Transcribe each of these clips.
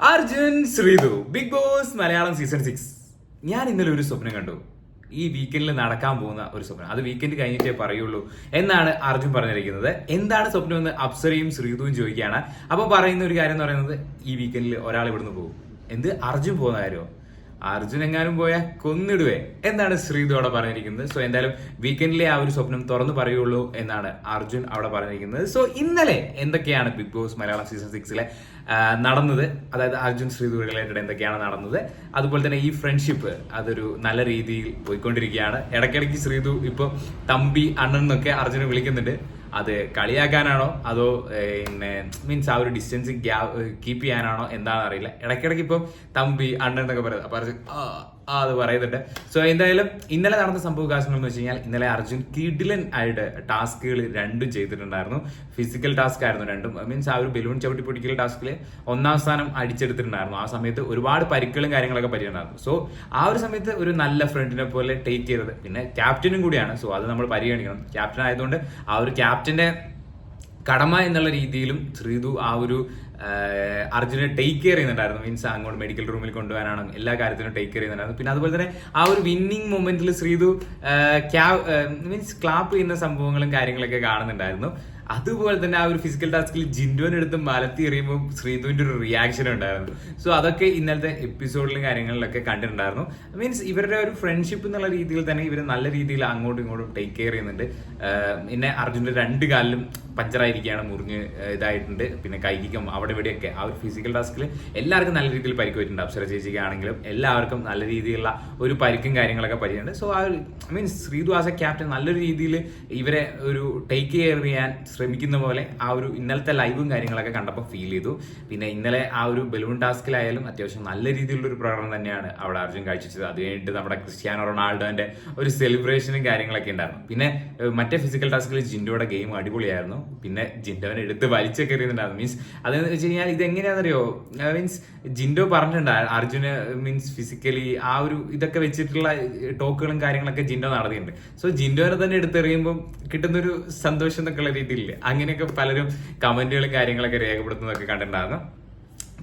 Arjun Sreethu Bigg Boss Malayalam season six ഞാൻ ഇന്നലെ ഒരു സ്വപ്നം കണ്ടു. ഈ വീക്കെൻഡിൽ നടക്കാൻ പോകുന്ന ഒരു സ്വപ്നം. അത് വീക്കെൻഡ് കഴിഞ്ഞിട്ടേ പറയുള്ളൂ എന്നാണ് അർജുൻ പറഞ്ഞിരിക്കുന്നത്. എന്താണ് സ്വപ്നം എന്ന് അപ്സരയും ശ്രീതുവും ചോദിക്കുകയാണ്. അപ്പൊ പറയുന്ന ഒരു കാര്യം എന്ന് പറയുന്നത് ഈ വീക്കെൻഡിൽ ഒരാൾ ഇവിടുന്ന് പോകും. എന്ത്? അർജുൻ പോകുന്ന കാര്യമോ? അർജുൻ എങ്ങാനും പോയാൽ കൊന്നിടുവേ എന്നാണ് ശ്രീതു അവിടെ പറഞ്ഞിരിക്കുന്നത്. സോ എന്തായാലും വീക്കെൻഡിലെ ആ ഒരു സ്വപ്നം തുറന്നു പറയുള്ളൂ എന്നാണ് അർജുൻ അവിടെ പറഞ്ഞിരിക്കുന്നത്. സോ ഇന്നലെ എന്തൊക്കെയാണ് ബിഗ് ബോസ് മലയാളം സീസൺ സിക്സിലെ നടന്നത്? അതായത് അർജുൻ ശ്രീതു റിലേറ്റഡ് എന്തൊക്കെയാണ് നടന്നത്? അതുപോലെ തന്നെ ഈ ഫ്രണ്ട്ഷിപ്പ് അതൊരു നല്ല രീതിയിൽ പോയിക്കൊണ്ടിരിക്കുകയാണ്. ഇടയ്ക്കിടയ്ക്ക് ശ്രീതു ഇപ്പോൾ തമ്പി അണ്ണൻ എന്നൊക്കെ അർജുനെ വിളിക്കുന്നുണ്ട്. അത് കളിയാക്കാനാണോ? അതോ പിന്നെ മീൻസ് ആ ഒരു ഡിസ്റ്റൻസ് കീപ്പ് ചെയ്യാനാണോ? എന്താണെന്ന് അറിയില്ല. ഇടയ്ക്കിടയ്ക്ക് ഇപ്പം തമ്പി അണ്ണൻ എന്നൊക്കെ പറയുന്നത് അപ്പൊ അർജുൻ ആ അത് പറയുന്നുണ്ട്. സോ എന്തായാലും ഇന്നലെ നടന്ന സംഭവവികാസങ്ങൾ എന്ന് വെച്ച് കഴിഞ്ഞാൽ ഇന്നലെ അർജുൻ കിഡിലൻ ആയിട്ട് ടാസ്കുകൾ രണ്ടും ചെയ്തിട്ടുണ്ടായിരുന്നു. ഫിസിക്കൽ ടാസ്ക് ആയിരുന്നു രണ്ടും. മീൻസ് ആ ഒരു ബലൂൺ ചവിട്ടി പൊടിക്കൽ ടാസ്കിൽ ഒന്നാം സ്ഥാനം അടിച്ചെടുത്തിട്ടുണ്ടായിരുന്നു. ആ സമയത്ത് ഒരുപാട് പരിക്കുകളും കാര്യങ്ങളൊക്കെ പറ്റിയിട്ടുണ്ടായിരുന്നു. സോ ആ ഒരു സമയത്ത് ഒരു നല്ല ഫ്രണ്ടിനെ പോലെ ടേക്ക് ചെയ്തത്. പിന്നെ ക്യാപ്റ്റനും കൂടിയാണ്. സോ അത് നമ്മൾ പരിഗണിക്കണം. ക്യാപ്റ്റൻ ആയതുകൊണ്ട് ആ ഒരു ക്യാപ്റ്റന്റെ കടമ എന്നുള്ള രീതിയിലും ശ്രീതു ആ ഒരു അർജുനെ ടേക്ക് കെയർ ചെയ്യുന്നുണ്ടായിരുന്നു. മീൻസ് അങ്ങോട്ട് മെഡിക്കൽ റൂമിൽ കൊണ്ടുപോകാനാണ് എല്ലാ കാര്യത്തിനും ടേക്ക് കെയർ ചെയ്യുന്നുണ്ടായിരുന്നു. പിന്നെ അതുപോലെ തന്നെ ആ ഒരു വിന്നിങ് മൊമെന്റിൽ ശ്രീതു മീൻസ് ക്ലാപ്പ് ചെയ്യുന്ന സംഭവങ്ങളും കാര്യങ്ങളൊക്കെ കാണുന്നുണ്ടായിരുന്നു. അതുപോലെ തന്നെ ആ ഒരു ഫിസിക്കൽ ടാസ്കിൽ ജിൻഡോൻ എടുത്ത് മലത്തി എറിയുമ്പോൾ ശ്രീധുവിന്റെ ഒരു റിയാക്ഷൻ ഉണ്ടായിരുന്നു. സോ അതൊക്കെ ഇന്നലത്തെ എപ്പിസോഡിലും കാര്യങ്ങളിലൊക്കെ കണ്ടിട്ടുണ്ടായിരുന്നു. മീൻസ് ഇവരുടെ ഒരു ഫ്രണ്ട്ഷിപ്പ് എന്നുള്ള രീതിയിൽ തന്നെ ഇവർ നല്ല രീതിയിൽ അങ്ങോട്ടും ഇങ്ങോട്ടും ടേക്ക് കെയർ ചെയ്യുന്നുണ്ട്. പിന്നെ അർജുന്റെ രണ്ട് കാലിലും പഞ്ചറായിരിക്കുകയാണ് മുറിഞ്ഞ് ഇതായിട്ടുണ്ട്. പിന്നെ കൈക്കും അവിടെ ഇവിടെയൊക്കെ ആ ഒരു ഫിസിക്കൽ ടാസ്കിൽ എല്ലാവർക്കും നല്ല രീതിയിൽ പരിക്ക് പറ്റിയിട്ടുണ്ട്. അപ്സര ചേച്ചിക്ക് ആണെങ്കിലും എല്ലാവർക്കും നല്ല രീതിയിലുള്ള ഒരു പരിക്കും കാര്യങ്ങളൊക്കെ പറ്റിയിട്ടുണ്ട്. സോ ആ ഒരു means Sreethu as a captain നല്ലൊരു രീതിയിൽ ഇവരെ ഒരു ടേക്ക് കെയർ ചെയ്യാൻ ശ്രമിക്കുന്ന പോലെ ആ ഒരു ഇന്നലത്തെ ലൈവും കാര്യങ്ങളൊക്കെ കണ്ടപ്പോൾ ഫീൽ ചെയ്തു. പിന്നെ ഇന്നലെ ആ ഒരു ബലൂൺ ടാസ്കിലായാലും അത്യാവശ്യം നല്ല രീതിയിലുള്ള ഒരു പ്രകടനം തന്നെയാണ് അവിടെ അർജുൻ കാഴ്ചവെച്ചത്. അത് കഴിഞ്ഞിട്ട് നമ്മുടെ ക്രിസ്ത്യാനോ റൊണാൾഡോന്റെ ഒരു സെലിബ്രേഷനും കാര്യങ്ങളൊക്കെ ഉണ്ടായിരുന്നു. പിന്നെ മറ്റേ ഫിസിക്കൽ ടാസ്കിൽ ജിൻഡോയുടെ ഗെയിം അടിപൊളിയായിരുന്നു. പിന്നെ ജിൻഡോനെ എടുത്ത് വലിച്ചൊക്കെ എറിയുന്നുണ്ടായിരുന്നു മീൻസ് അതെന്ന് വെച്ച് കഴിഞ്ഞാൽ ഇത് എങ്ങനെയാണെന്നറിയോ മീൻസ് ജിൻഡോ പറഞ്ഞിട്ടുണ്ട് അർജുന് മീൻസ് ഫിസിക്കലി ആ ഒരു ഇതൊക്കെ വെച്ചിട്ടുള്ള ടോക്കുകളും കാര്യങ്ങളൊക്കെ ജിൻഡോ നടത്തിയിട്ടുണ്ട്. സോ ജിൻഡോനെ തന്നെ എടുത്തെറിയുമ്പോൾ കിട്ടുന്നൊരു സന്തോഷം എന്നൊക്കെയുള്ള രീതിയിൽ അങ്ങനെയൊക്കെ പലരും കമന്റുകളും കാര്യങ്ങളൊക്കെ രേഖപ്പെടുത്തുന്നതൊക്കെ കണ്ടിട്ടുണ്ടായിരുന്നു.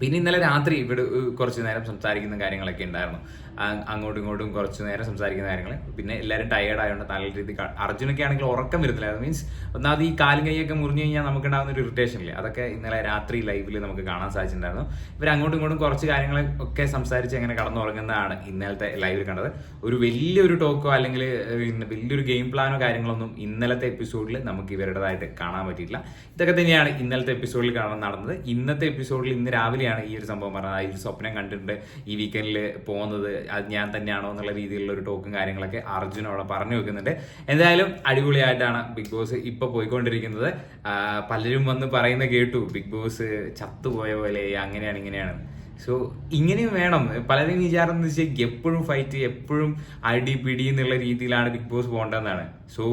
പിന്നെ ഇന്നലെ രാത്രി ഇവിടെ കുറച്ച് നേരം സംസാരിക്കുന്ന കാര്യങ്ങളൊക്കെ ഉണ്ടായിരുന്നു. അങ്ങോട്ടും ഇങ്ങോട്ടും കുറച്ച് നേരം സംസാരിക്കുന്ന കാര്യങ്ങൾ പിന്നെ എല്ലാവരും ടയേർഡ് ആയതുകൊണ്ട് നല്ല രീതി അർജുനൊക്കെ ആണെങ്കിൽ ഉറക്കം വരുന്നില്ലായിരുന്നു മീൻസ് ഒന്നാമത് ഈ കാലും കൈയൊക്കെ മുറിഞ്ഞു കഴിഞ്ഞാൽ നമുക്ക് ഉണ്ടാകുന്ന ഒരു ഇറിറ്റേഷൻ ഇല്ലേ? അതൊക്കെ ഇന്നലെ രാത്രി ലൈവിൽ നമുക്ക് കാണാൻ സാധിച്ചിട്ടുണ്ടായിരുന്നു. ഇവർ അങ്ങോട്ടും ഇങ്ങോട്ടും കുറച്ച് കാര്യങ്ങൾ ഒക്കെ സംസാരിച്ച് അങ്ങനെ കടന്നുറങ്ങുന്നതാണ് ഇന്നലത്തെ ലൈവിൽ കണ്ടത്. ഒരു വലിയൊരു ടോക്കോ അല്ലെങ്കിൽ വലിയൊരു ഗെയിം പ്ലാനോ കാര്യങ്ങളൊന്നും ഇന്നലത്തെ എപ്പിസോഡിൽ നമുക്ക് ഇവരുടേതായിട്ട് കാണാൻ പറ്റിയിട്ടില്ല. ഇതൊക്കെ തന്നെയാണ് ഇന്നലത്തെ എപ്പിസോഡിൽ കാണാൻ നടന്നത്. ഇന്നത്തെ എപ്പിസോഡിൽ ഇന്ന് രാവിലെയാണ് ഈ ഒരു സംഭവം പറഞ്ഞത്. ആ ഒരു സ്വപ്നം കണ്ടിട്ടുണ്ട് ഈ വീക്കെൻഡിൽ പോകുന്നത് അത് ഞാൻ തന്നെയാണോ എന്നുള്ള രീതിയിലുള്ള ഒരു ടോക്കും കാര്യങ്ങളൊക്കെ അർജുൻ അവിടെ പറഞ്ഞു വെക്കുന്നുണ്ട്. എന്തായാലും അടിപൊളിയായിട്ടാണ് ബിഗ് ബോസ് ഇപ്പൊ പോയിക്കൊണ്ടിരിക്കുന്നത്. പലരും വന്ന് പറയുന്ന കേട്ടു ബിഗ് ബോസ് ചത്തുപോയ പോലെ അങ്ങനെയാണ് ഇങ്ങനെയാണ്. സോ ഇങ്ങനെയും വേണം. പലരും വിചാരം എന്ന് വെച്ചാൽ എപ്പോഴും ഫൈറ്റ് എപ്പോഴും അടി പിടി എന്നുള്ള രീതിയിലാണ് ബിഗ് ബോസ് പോകേണ്ടതെന്നാണ്. സോ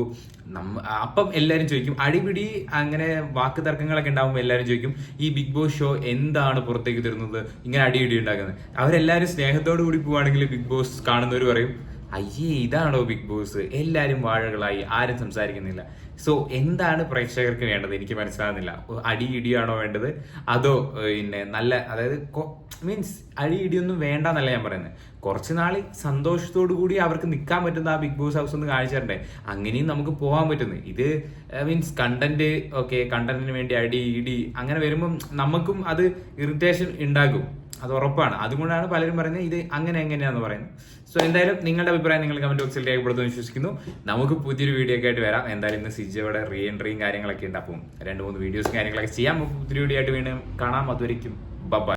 നമ്മ അപ്പം എല്ലാവരും ചോദിക്കും അടിപിടി അങ്ങനെ വാക്ക് തർക്കങ്ങളൊക്കെ ഉണ്ടാകുമ്പോൾ എല്ലാവരും ചോദിക്കും ഈ ബിഗ് ബോസ് ഷോ എന്താണ് പുറത്തേക്ക് തരുന്നത്? ഇങ്ങനെ അടിപിടി ഉണ്ടാക്കുന്നത്. അവരെല്ലാവരും സ്നേഹത്തോടു കൂടി പോവുകയാണെങ്കിൽ ബിഗ് ബോസ് കാണുന്നവർ പറയും അയ്യേ ഇതാണോ ബിഗ് ബോസ്? എല്ലാവരും വാഴകളായി ആരും സംസാരിക്കുന്നില്ല. സോ എന്താണ് പ്രേക്ഷകർക്ക് വേണ്ടത്? എനിക്ക് മനസ്സിലാകുന്നില്ല. അടി ഇടിയാണോ വേണ്ടത്? അതോ പിന്നെ നല്ല അതായത് മീൻസ് അടി ഇടിയൊന്നും വേണ്ട എന്നല്ല ഞാൻ പറയുന്നത് കുറച്ച് നാൾ സന്തോഷത്തോടു കൂടി അവർക്ക് നിൽക്കാൻ പറ്റുന്ന ആ ബിഗ് ബോസ് ഹൗസ് ഒന്ന് കാണിച്ചു തരണ്ടേ? അങ്ങനെയും നമുക്ക് പോകാൻ പറ്റുന്നു. ഇത് മീൻസ് കണ്ടന്റ് ഓക്കെ കണ്ടന്റിന് വേണ്ടി അടി ഇടി അങ്ങനെ വരുമ്പം നമുക്കും അത് ഇറിറ്റേഷൻ ഉണ്ടാകും. അത് ഉറപ്പാണ്. അതുകൊണ്ടാണ് പലരും പറയുന്നത് ഇത് അങ്ങനെ എങ്ങനെയാന്ന് പറയുന്നത്. സോ എന്തായാലും നിങ്ങളുടെ അഭിപ്രായം നിങ്ങൾ കമന്റ് ബോക്സിൽ രേഖപ്പെടുത്തുമെന്ന് വിശ്വസിക്കുന്നു. നമുക്ക് പുതിയൊരു വീഡിയോ ഒക്കെ ആയിട്ട് വരാം. എന്തായാലും ഇന്ന് സിജയുടെ റീ എൻട്രിയും കാര്യങ്ങളൊക്കെ ഉണ്ട്. അപ്പം രണ്ട് മൂന്ന് വീഡിയോസും കാര്യങ്ങളൊക്കെ ചെയ്യാം. നമുക്ക് പുതിയൊരു വീഡിയോ ആയിട്ട് വീണ്ടും കാണാം. അതുവരെയും ബൈ